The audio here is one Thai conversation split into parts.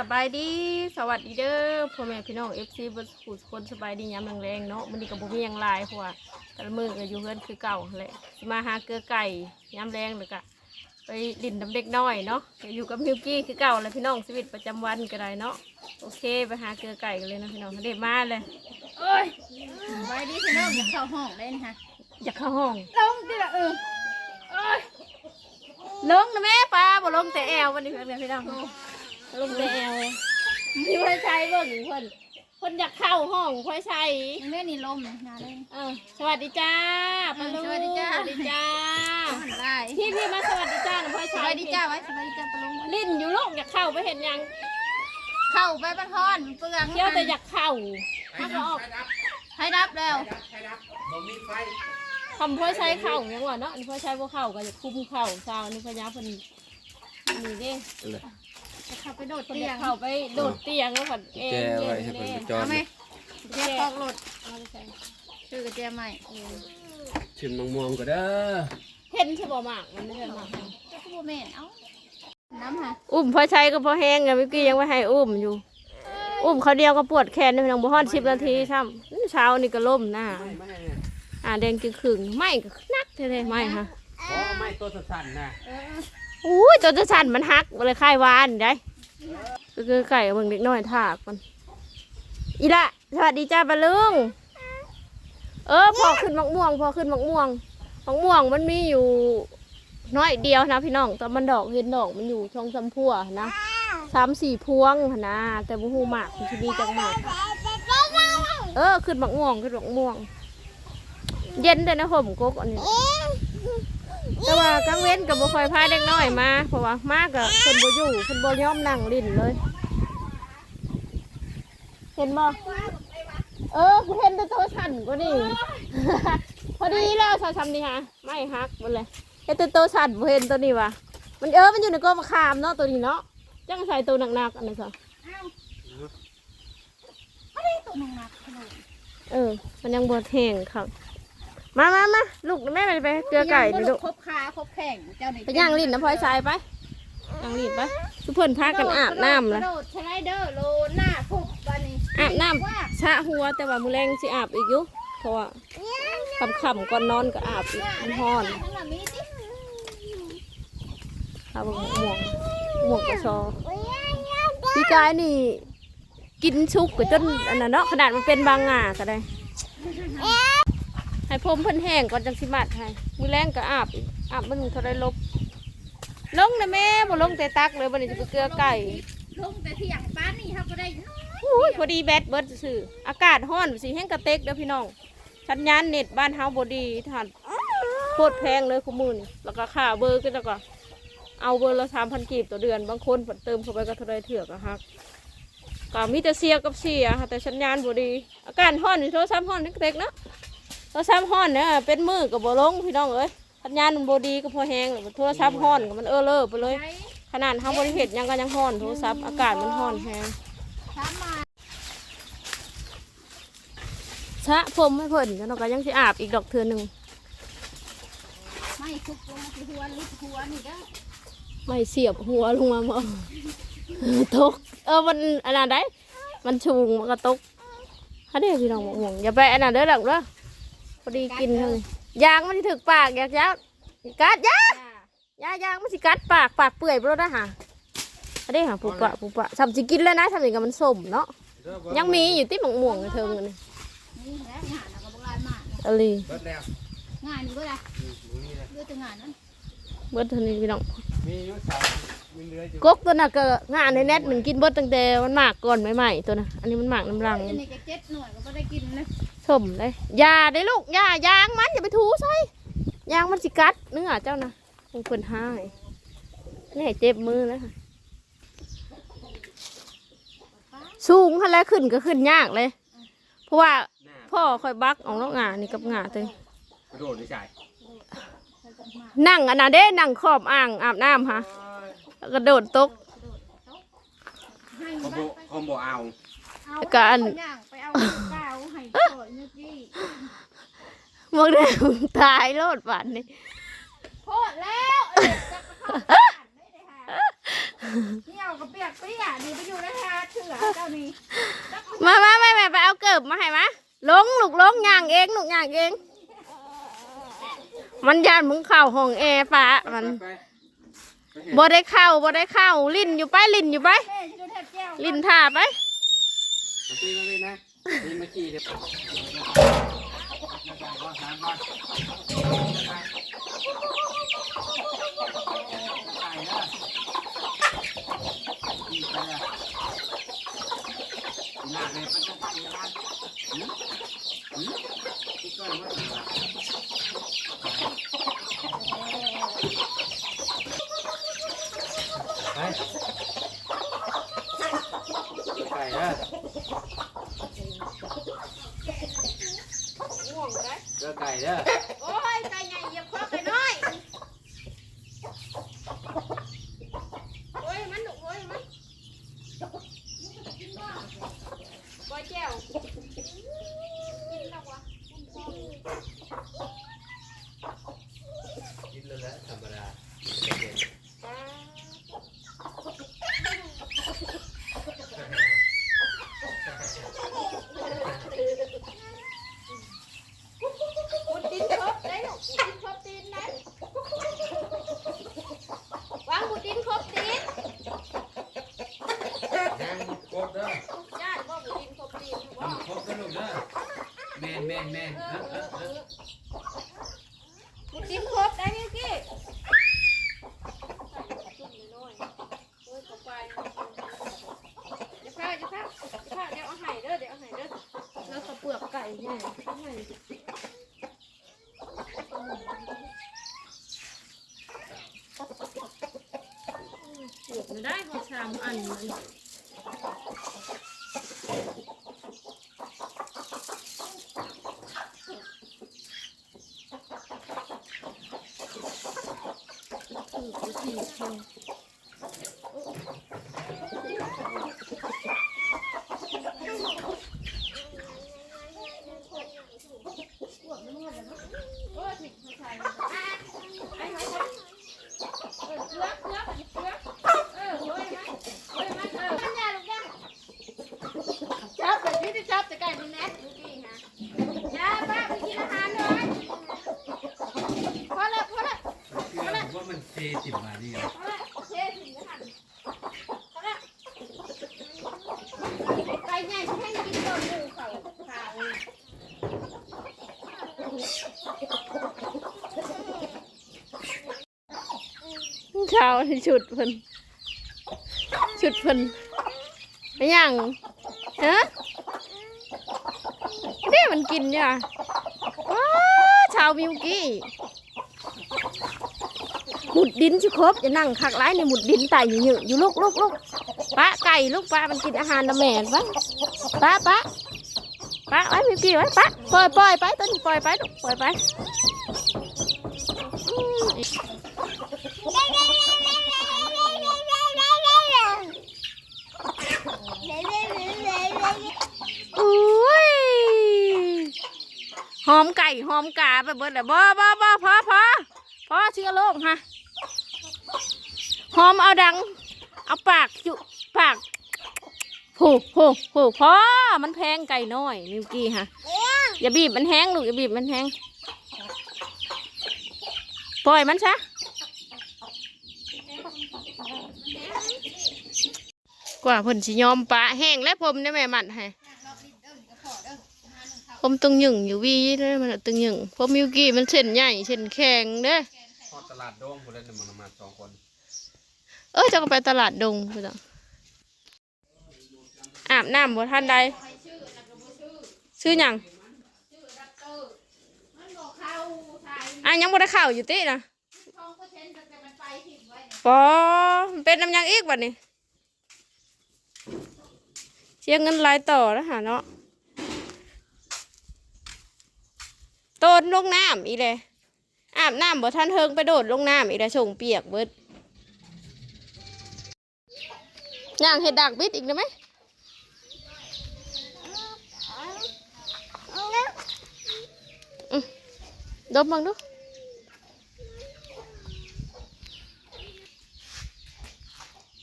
สบายดีสวัสดีเด้อพ่อแม่พี่น้องเอฟซีบนสุขคนสบายดียามแรงๆเนาะมันนี้กับบุมีหยังหลายเพราะว่าแต่ละมือก็อยู่เพื่อนคือเก่าแหละสิมาหาเกลือไก่ยามแรงหรือก็ไปดินน้ำเด็กน้อยเนาะก็อยู่กับมิวกี้คือเก่าเลยพี่น้องชีวิตประจำวันก็ได้เนาะโอเคไปหาเกลือไก่กันเลยนะพี่น้องเด็มาเลยเอ้ยไว้ดิพี่น้องอยากเข้าห้องได้นะคะอยากเข้าห้องลงดิละเออเอ้ยลงนะแม่ป้าบ่ลงแต่แอววันนี้เพื่อนพี่น้อง ลงแต่แอวมีเพื่อนใช้เบิ่งเพื่อนเพื่อนอยากเข้าห้องเพื่อนใช้ยังไม่นี่ลมนะนาเลย เออสวัสดีจ้าปาลูสวัสดีจ้า สวัสดีจ้าหันได้พี่พี่มาสวัสดีจ้าหน่อยพ่อสชายวัสดีจ้าไว้สวัสดีจ้าปะลุงลิ้นอยู่ลูกอยากเข้าไปเห็นยังเข้าไปบ้านฮอนเปลืองเที่ยวแต่อยากเข้าถ้าเขาออกให้รับแล้วทำพ่อใช้เข่ายังวะเนาะอันนี้พ่อใช้พวกเข่าก็อยากคุมเข่าชาวอันนี้พญาเพิ่นนี่เด้ เข้าไปโดดเพิ่นเตีอยยากงเข้าไปโดดเตียงแล้วผัดเองแกเย็ไว้นให้เด้เพิ่นไปจอดเอาไหมเตียงตอกรถเอาไปใส่ชื่อกระเตียใหม่ชิมมะม่วงก็เด้อเห็นใช่บ่หมากมันไม่ใช่หมากเจ้าผู้บ่แม่นเอ้าน้ำค่ะอุ้มพ่อใช้ก็พอแห้งไงเมื่อกี้ยังไม่ให้อุ้มอยู่ อุ้มเขาเดียวก็ปวดแขนในเพียงบ่ฮอดสิบนาทีซ้ำอื้อเช้านี่ก็ล่มหน้าไม่ไม่เนี่ยอ่าแดงจึงขึงไม่ก็นักเท่ๆไม่ค่ะ อ๋อไม่ตัวสั่นๆนะเออ อู้ยจนจะสั่นมันหักเลยค่วานได้ก็คือไก่เบิ่งเด็กน้อยถากมันอีละสวัสดีจ้าปะลุงเออพอขึ้นมักม่วง พอขึ้นมักม่วงมักม่วงมันมีอยู่น้อยเดียวนะพี่น้องแต่มันดอกเห็นดอกมันอยู่ช่องจำพัวนะสามสี่พวงนะแต่บุหูหมากที่มีจังหมากเออขึ้นมักม่วงขึ้นมักม่วง เย็นเลยนะผมกกอันนี้ แต่ว่ากลางเว้นกับบุคอยพาเด็กน้อยมา เพราะว่ามากกับคนบ่อยู่คนบ่ยอมนั่งลิ้นเลย เห็นบ่เออกูเห็นแต่ตัวสั่นก็นี่ พอดีแล้วชาวชำนี่ฮะไม่ฮักมันเลยเห็นแต่ตัวสั่นบ่เห็นตัวนี้วะมันเออมันอยู่ในกองมะขามเนาะตัวนี้เนาะจังใส่ตัวหนักๆอันนี้ซะเอ้าไม่วนเออ มันยังบ่แห้งครับ มามามาลูกแม่ไปเกลือไก่ดิลูกครบขาครบแข่งเจ้านี่ไปย่างลิ้นนะพลอยทรายไปย่างลิ้นไปทุกเพิ่นพากันอาบน้ำกแล้ระวโดดสไลเดอร์โลหน้าพุกบ้านนี้อาบน้ว่าำชะหัวแต่ว่ามือแรงสิอาบอีกอยู่เพราะว่าค่ำๆก่อนนอนก็อาบอีกมันร้อนทั้งหลังนี้ติอาบหมวกหมวกกระชอพี่กายนี่ กินชุกกับจนอันนั้นเนาะขนาดมันเป็นบางงาก็ได้ ให้ผมเพิ่นแห้งก่อนจังสิมัดให้มือแรงก็อาบอีกอาบมันเท่าไรลบ ลงนะแม่บ่ลงแต่ตักเลยบัดนี้จะไปเกลือไก่ลงแต่ที่อย่างป้านนี่เขาก็ได้อุ้ยพอดีแบดเบิดซื่อๆอากาศร้อนสิแห้งกระเต็กเด้อพี่น้องสัญญาณเน็ตบ้านเฮาบ่ดีท่านโคตรแพงเลยคุมือนี่แล้วก็ค่าเบอร์ก็แล้วก็เอาเบอร์ละ3,000กีบต่อเดือนบางคนเพิ่นเติมเข้าไปก็เท่าไรเถือกอะฮักก็มีแต่เสียกับเสียค่ะแต่สัญญาณบ่ดี อากาศร้อนนี่โทรศัพท์ร้อนเต็กๆเนาะ โทรศัพท์ร้อนเนี่ยเป็นมือก็บ่ลงพี่น้องเอ้ยสัญญาณมันบ่ดีก็พอแห้งแล้วโทรศัพท์ร้อนก็มันเออเลอไปเลยใช้ขนาดเฮาบ่ได้เฮ็ดหยังก็ยังร้อนโทรศัพท์อากาศมันร้อนแฮงสามมาชะผมให้เพิ่นแล้วเราก็ยังสิอาบอีกดอกเทือหนึ่งไม่คุกลงมาที่หัวลิดหัวนี่ก็ไม่เสียบหัวลงมาหมดตกเออมันอันนั้นได้มันชูงมันก็ตกฮะเด้พี่น้องห่วงอย่าไปอันนั้นเด้อหลังเด้อพอ ดีกินเลยยางมันสิถึกปากอยากยัดกัดยายายางมันสิกัดปากปากเปื่อยไปแล้วนะฮะฮะเด้หาปูปะปูปะทำสิกินแล้วนะทำอย่างกับมันสมเนาะยังมีอยู่ที่หมองม่วงๆเทิงนี่นี่แหละงานแล้วก็โบราณมากอะไรเบิดแล้วงานนี้ก็ได้อืมบ่มีแล้วด้วยแต่งานนั้นเบิดเท่านี้พี่น้องมีอยู่สามมีเหลืออยู่กกตัวน่ะก็งานในเน็ตมันกินเบิดตั้งแต่มันหมากก่อนใหม่ๆตัวน่ะอันนี้มันหมากน้ำรังอันนี้ก็เจ็ดหน่วยก็ไม่ได้กินนะ สมเลยยาได้ลูกยายางมันอย่าไปถูใส่ยางมันสิกัดเนื้อเจ้านะคงเพิ่นให้นี่ให้เจ็บมือนะค่ะสูงขั้นแล้วขึ้นก็ขึ้นยากเลย เพราะว่าหน้าพ่อคอยบักออกนอกงานี่กับงาตัวกระโดดไม่ใช่นั่งอันนั้นเด้นั่งขอบอ่างอาบน้ำฮะแล้วก็โดดตกให้เขาไปบ่เขาบ่เอาเอาแล้วก็อัน ย่างไปเอาเก้าให้ก่อนเมื่อกี้มองได้ตายโลดบาดนี่โคตรแล้วเด็กจะเข้าบ้านไม่ได้หาเที่ยวกับเปียกเปียกดีไปอยู่ในหาดเถื่อเจ้านี่มามาแม่แม่ไปเอาเกิบมาให้มาลงลูกลงย่างเองลูกย่างเอง มันยานมึงเข้าห้องแอร์ป้ามันไปไปเห็นบ่ได้เข้าบ่ได้เข้าลิ้นอยู่ไปลิ้นอยู่ไปแม่จะดูแทบแก้วลิ้นท่าไป มาตีมาเลยนะนี่มาขี่เดี๋ยวว่าสามวันไปนะนี่ไปละหน้าเลยมันต้องไปงานหืมหืมที่ก้อยว่าจะมาไปไปนะ เจอไก่เด้อ โอ้ยไก่ใหญ่เหยียบคอไก่น้อยโอ้ยมันลูกโอ้ยมันบ่แจ้วกินแล้ววะ กินเลยแหละธรรมดา มุดดินครบได้ลูกมุดดินครบตีนนะวางมุดดินครบตีน ยังครบเด้อ ญาติบ่มุดดินครบตีนบ่ ครบเด้อลูกเด้อ แม่นแม่นแม่นเออเออเออมุดดินครบได้นี่กี้เดี๋ยวพาเดี๋ยวพาเดี๋ยวพาเดี๋ยวเอาไห้เด้อเดี๋ยวเอาไห้เด้อแล้วก็เปลือกไก่ใหญ่เอาไห้เปลือกมันได้พอชามอันมัน จับแต่ที่จะจับแต่ไก่มันแน่ดูดิฮะยาป้าไปกินอาหารเลยพอแล้วพอแล้ว เชื่อผมว่ามันเทสิบมานี่ พอแล้วเช่ถึงแล้วหันพอแล้วไก่ใหญ่แค่กินตัวหมูเขาขาวาที่ชุดเพิ่นชุดเพิ่นไปยังฮะนี่มันกินเนี่ยว้าชาวมิวกี้หมุดดินชิครบอย่านั่งคักร้ในหมุดดินไต่อยู่อยู่ลูกลูกลูกป้าไก่ลูกป้ามันกินอาหารนะแม่ป้าป้าป้าป้าไว้มิวกี้ไว้ป้าปล่อยปล่อยไปต้นปล่อยไปลูกปล่อยไปอืมอุ้ย หอมไก่หอมกาไปเบิดแล้วบ่บ่บ่พอพอพอเชื้อโรคฮะหอมเอาดัง เอาปากจุปากผูผูผูพอมันแพงไก่น้อยมิวกี้ฮะอย่าบีบมันแห้งลูกอย่าบีบมันแห้งปล่อยมันซะกว่าเพิ่นสิยอมปะแห้งและผมได้แม่มันให้ ผมตึงหยึงอยู่วีเด้อมันตึงหยึงผมมิวกี้มันเส้นใหญ่เส้นแข็งเด้อพอตลาดโดงคนเล่นมันมาสองคนเออจะก็ไปตลาดดงพี่น้องอาบน้ำบ่ทันใดชื่อหยังมันบอกเข้าชายอะยังบ่ได้เข้าอยู่ตินะทองก็เช่นแต่มันไปถิ่นไว้ปอมันเป็นน้ำหยังอีกบัดนี้เสียเงินหลายต่อแล้วหาเนาะ โดดลงน้ำอีเลยอาบน้ำบ่ทันเฮิงไปโดดลงน้ำอีเลยส่งเปียกเบิดย่างเห็ดดักบิดอีกได้ไหมอืมดมบังดู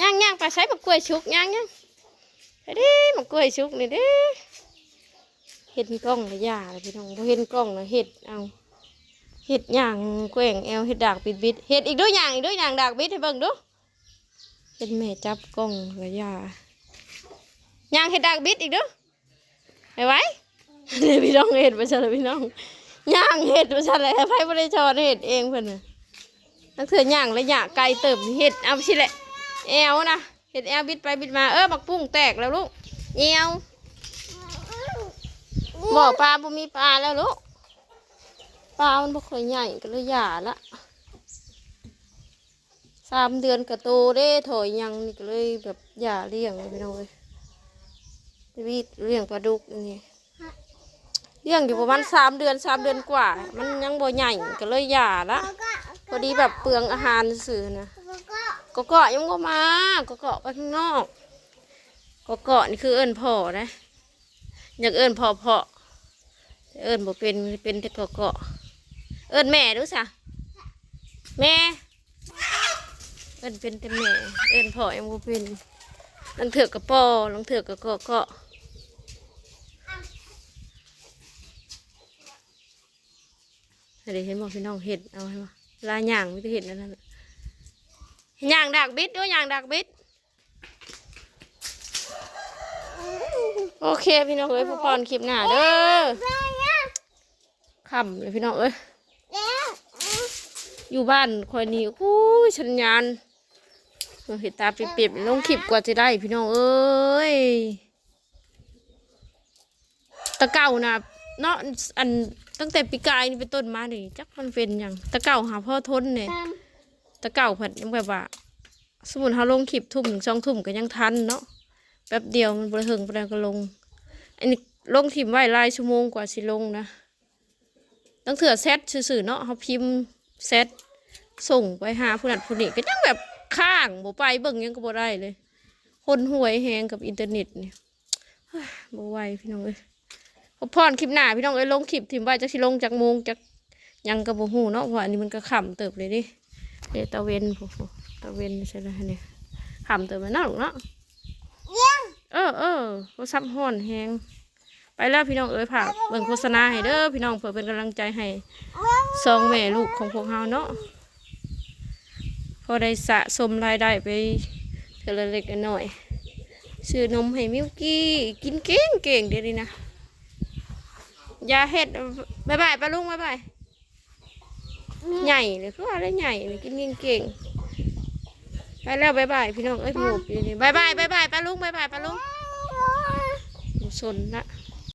ย่างย่างไปใช้มะกล้วยชุกย่างย่างไปดิมะกล้วยชุกนี่เด้ เห็นกล้องเลยย่าเลยพี่น้องพอเห็นกล้องนะเห็ดเอาเห็ดย่างแกว่งแอวเห็ดดากบิดบิดเห็ดอีกด้วยย่างอีกด้วยย่างดากบิดให้เบิ่งดูเห็นแม่จับกล้องเลยย่าย่างเห็ดดากบิดอีกดูไปไว้เดี๋ยวพี่น้องเห็ดไปซะเลยพี่น้องย่างเห็ดไปซะเลยไพ่บริจอนเห็ดเองเพิ่นน่ะนักเถื่อนย่างและยาไก่เติบเห็ดเอาชิแหละแอวนะเห็ดแอวบิดไปบิดมาเออบักปุ้งแตกแล้วลูกแอว บ่อปลาบ่มีปลาแล้วลูกปลามันบ่ค่อยใหญ่ก็เลยหย่าละสามเดือนกระโตเด้ถอยยังนี่ก็เลยแบบหย่าเลี้ยงเลยพี่น้องเลยวีดเลี้ยงปลาดุกนี่เลี้ยงอยู่ประมาณสามเดือนสามเดือนกว่า มันยังบ่ใหญ่ก็เลยหย่าละพอดีแบบเปลืองอาหารสื่อนะก็เกาะยังก็มาก็เกาะไปข้างนอกก็เกาะนี่คือเอิญพ่อนะ อยากเอิญพ่อพ่อเอิญบ่เป็นเป็นต่เกาะเกาะเอิญแม่ดูสะแม่ เอิญเป็นแต่แม่ เอิญพ่อยังบ่เป็นลังเถือกกับปอลังเถือกกับเกาะเกาะเดี๋ยวเห็นบอกพี่น้องเห็ดเอาให้มาลายย่างไม่ได้เห็นนั่นย่างดักบิดด้วยย่างดักบิด โอเคพี่น้องเอ้ยผู้พรคลิปหน้าเด้อคำเลยพี่น้องเอ้ยอยู่บ้านคอยนี่อู้ยชันยานเห็นตาปิบๆลงคลิปกว่าจะได้พี่น้องเอ้ยตะเก่านะเนาะอันตั้งแต่ปีกายนี่เป็นต้นมานี่จักมันเป็นอย่างตะเก่าหาพ่อทนเนี่ยตะเก่าผัดยังแบบว่า สมุนเขาลงคลิปทุ่มถึงสองทุ่มก็ยังทันเนาะ แป๊บเดียวมันบริเฮิงบริก็ลง อันนี้ลงทิมไว้ลายชั่วโมงกว่าสิลงนะตั้งเถื่อเซตสื่อๆเนาะเขาพิมพ์เซตส่งไปหาผู้นั้นผู้นี้ก็ยังแบบข้างบ่ไปเบิ่งยังก็บ่ได้เลย คนห่วยแหงกับอินเทอร์เน็ตเนี่ยบ่ไหวพี่น้องเอ้ยพอพรคลิปหน้าพี่น้องเอ้ยลงคลิปถิ่มไว้จักสิลงจากโมงจากยังกระโบหูเนาะเพราะอันนี้มันก็ขำเติบเลยดิเดตะเวนโอ้โหตะเวนใช่ไหมเนี่ยขำเติบไปเนาะลูกเนาะ เออเออโทรศัพท์ห่อนแฮงไปแล้วพี่น้องเอ้ยผ่าเบิ่งโฆษณาให้เด้อพี่น้องเพื่อเป็นกำลังใจให้สองแม่ลูกของพวกเราเนาะพอได้สะสมรายได้ไปเทอละเล็กละน้อยซื้อนมให้มิวกี้กินเก่งเก่งเดี๋ยวนี้นะยาเห็ดบายบายปลาลุงบายบายใหญ่เลยคือว่าอะไรใหญ่เลยกินเก่งๆ ไปแล้วบายบายพี่น้องเอ้ยหมูบอยู่นี่บายบายบายบายปลาลุงบายบายปลาลุงหมูสนละบ